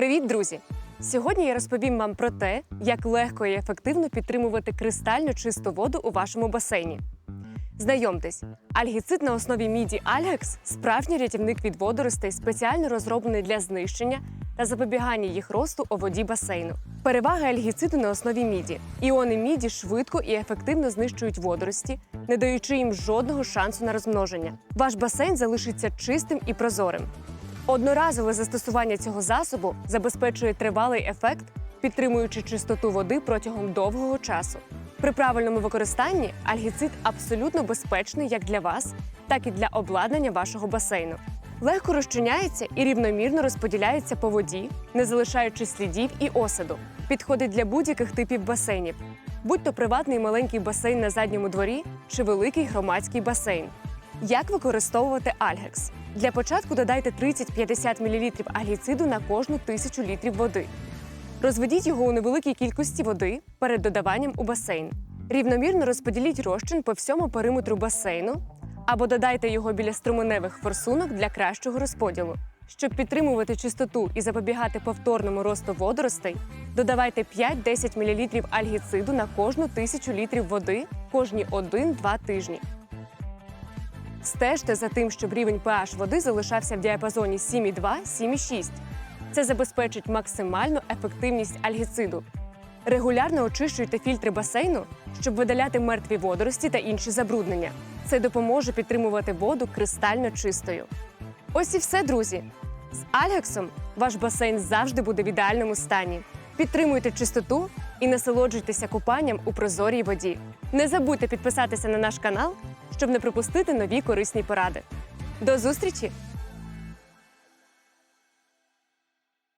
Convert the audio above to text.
Привіт, друзі! Сьогодні я розповім вам про те, як легко і ефективно підтримувати кристально чисту воду у вашому басейні. Знайомтесь, альгіцид на основі міді Альгекс справжній рятівник від водоростей, спеціально розроблений для знищення та запобігання їх росту у воді басейну. Переваги альгіциду на основі міді. Іони міді швидко і ефективно знищують водорості, не даючи їм жодного шансу на розмноження. Ваш басейн залишиться чистим і прозорим. Одноразове застосування цього засобу забезпечує тривалий ефект, підтримуючи чистоту води протягом довгого часу. При правильному використанні альгіцид абсолютно безпечний як для вас, так і для обладнання вашого басейну. Легко розчиняється і рівномірно розподіляється по воді, не залишаючи слідів і осаду. Підходить для будь-яких типів басейнів, будь то приватний маленький басейн на задньому дворі чи великий громадський басейн. Як використовувати альгекс? Для початку додайте 30-50 мл альгіциду на кожну тисячу літрів води. Розведіть його у невеликій кількості води перед додаванням у басейн. Рівномірно розподіліть розчин по всьому периметру басейну або додайте його біля струменевих форсунок для кращого розподілу. Щоб підтримувати чистоту і запобігати повторному росту водоростей, додавайте 5-10 мл альгіциду на кожну тисячу літрів води кожні 1-2 тижні. Стежте за тим, щоб рівень pH води залишався в діапазоні 7,2-7,6. Це забезпечить максимальну ефективність альгіциду. Регулярно очищуйте фільтри басейну, щоб видаляти мертві водорості та інші забруднення. Це допоможе підтримувати воду кристально чистою. Ось і все, друзі. З Альгексом ваш басейн завжди буде в ідеальному стані. Підтримуйте чистоту і насолоджуйтеся купанням у прозорій воді. Не забудьте підписатися на наш канал, щоб не пропустити нові корисні поради. До зустрічі!